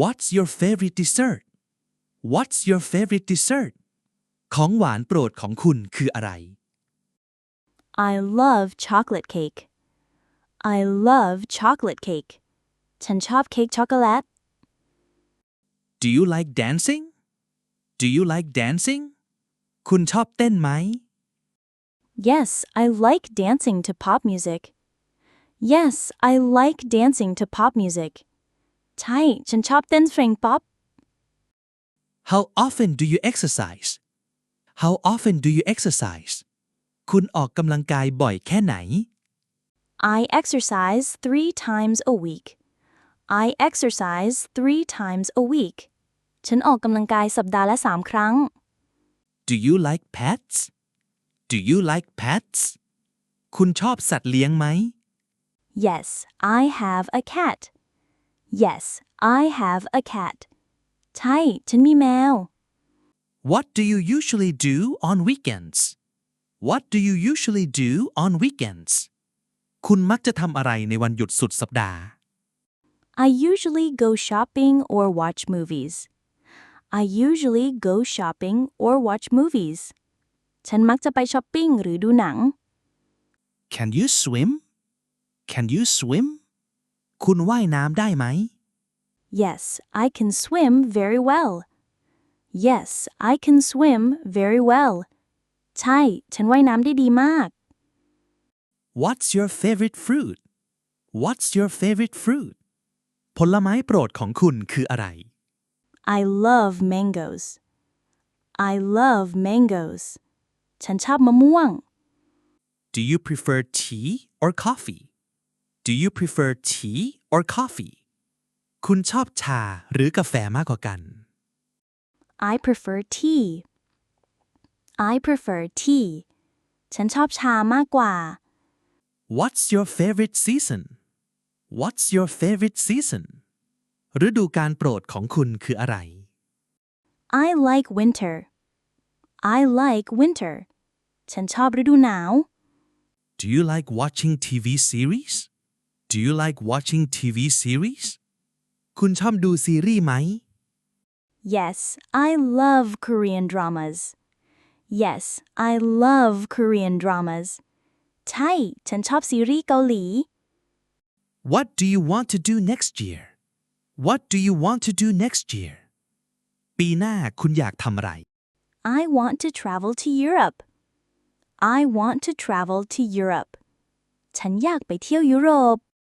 What's your favorite dessert What's your favorite dessert ของหวานโปรดของคุณคืออะไร I love chocolate cake. I love chocolate cake. ฉันชอบเค้กช็อกโกแลต Do you like dancing Do you like dancing คุณชอบเต้นไหม Yes, I like dancing to pop music. Yes, I like dancing to pop music. ใช่ ฉันชอบเต้นเพลงป๊อป How often do you exercise How often do you exercise คุณออกกำลังกายบ่อยแค่ไหน I exercise three times a week. I exercise three times a week. ฉันออกกำลังกายสัปดาห์ละสามครั้ง Do you like pets Do you like pets คุณชอบสัตว์เลี้ยงไหม Yes, I have a cat. Yes, I have a cat. ใช่ ฉันมีแมว What do you usually do on weekends What do you usually do on weekends คุณมักจะทำอะไรในวันหยุดสุดสัปดาห์ I usually go shopping or watch movies. I usually go shopping or watch movies. ฉันมักจะไปช้อปปิ้งหรือดูหนัง Can you swim Can you swim คุณว่ายน้ำได้ไหม Yes, I can swim very well. Yes, I can swim very well. ใช่ ฉันว่ายน้ำได้ดีมาก What's your favorite fruit What's your favorite fruit ผลไม้โปรดของคุณคืออะไร I love mangoes. I love mangoes. ฉันชอบมะม่วง Do you prefer tea or coffee Do you prefer tea or coffee คุณชอบชาหรือกาแฟมากกว่ากัน I prefer tea. I prefer tea. ฉันชอบชามากกว่า What's your favorite season What's your favorite season ฤดูกาลโปรดของคุณคืออะไร I like winter. I like winter. ฉันชอบฤดูหนาว Do you like watching TV series Do you like watching TV series คุณชอบดูซีรีส์ไหม Yes, I love Korean dramas. Yes, I love Korean dramas. ใช่ ฉันชอบซีรีส์เกาหลี What do you want to do next year What do you want to do next year ปีหน้าคุณอยากทำอะไร I want to travel to Europe. I want to travel to Europe. ฉันอยากไปเที่ยวยุโรป